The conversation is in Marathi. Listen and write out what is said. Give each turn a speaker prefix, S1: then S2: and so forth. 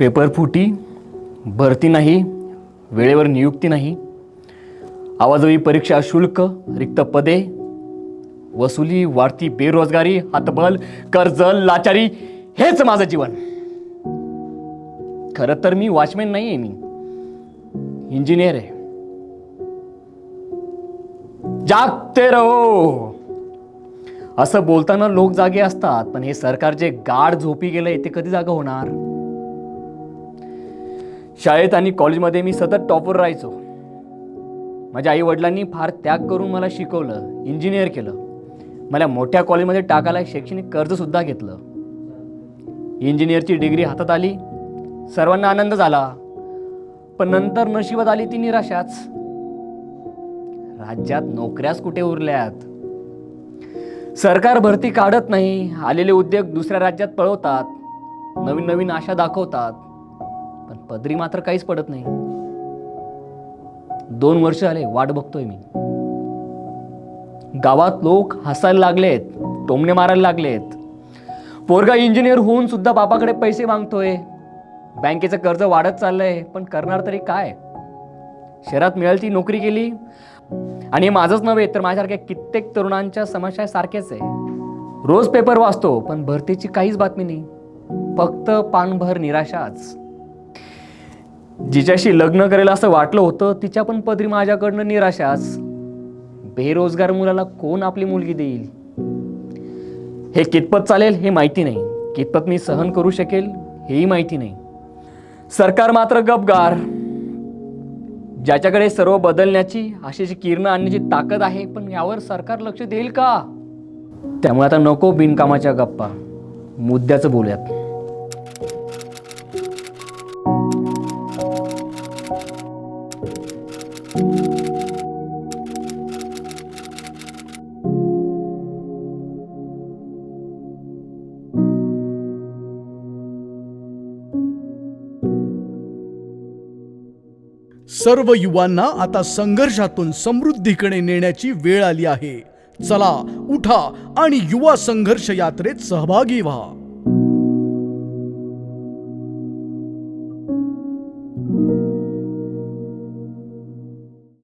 S1: पेपर फुटी भरती नाही वेळेवर नियुक्ती नाही आवाजवी परीक्षा शुल्क रिक्त पदे वसुली वाढती बेरोजगारी हातबल कर्ज लाचारी हेच माझं जीवन. खरं तर मी वॉचमॅन नाही आहे मी. इंजिनियर आहे. जागते रहो. असं बोलताना लोक जागे असतात पण हे सरकार जे गाढ झोपी गेलंय ते कधी जागा होणार? शाळेत आणि कॉलेजमध्ये मी सतत टॉपवर राहायचो. माझ्या आई वडिलांनी फार त्याग करून मला शिकवलं इंजिनियर केलं. मला मोठ्या कॉलेजमध्ये टाकायला शैक्षणिक कर्जसुद्धा घेतलं. इंजिनियरची डिग्री हातात आली. सर्वांना आनंद झाला. पण नंतर नशिबात आली ती निराशाच. राज्यात नोकऱ्याच कुठे उरल्यात? सरकार भरती काढत नाही. आलेले उद्योग दुसऱ्या राज्यात पळवतात. नवीन नवीन आशा दाखवतात. पण पदरी मात्र काहीच पडत नाही. दोन वर्ष आले वाट बघतोय मी. गावात लोक हसायला लागलेत टोमणे मारायला लागलेत. पोरगा इंजिनियर होऊन सुद्धा बापाकडे पैसे मागतोय. बँकेचं कर्ज वाढत चाललंय पण करणार तरी काय? शहरात मिळेल ती नोकरी केली. आणि हे माझंच नव्हे तर माझ्यासारख्या कित्येक तरुणांच्या समस्या सारख्याच आहे. रोज पेपर वाचतो पण भरतीची काहीच बातमी नाही. फक्त पानभर निराशाच. जिच्याशी लग्न करेल असं वाटलं होतं तिच्या पण पदरी माझ्याकडनं निराशाच बेरोजगार मुलाला कोण आपली मुलगी देईल? हे कितपत चालेल हे माहिती नाही. कितपत मी सहन करू शकेल हेही माहिती नाही. सरकार मात्र गपगार. ज्याच्याकडे सर्व बदलण्याची आशेची किरणं आणण्याची ताकद आहे पण यावर सरकार लक्ष देईल का? त्यामुळे आता नको बिनकामाच्या गप्पा. मुद्द्याचं बोलूयात.
S2: सर्व युवांना आता संघर्षातून समृद्धीकडे नेण्याची वेळ आली आहे. चला उठा आणि युवा संघर्ष यात्रेत सहभागी व्हा.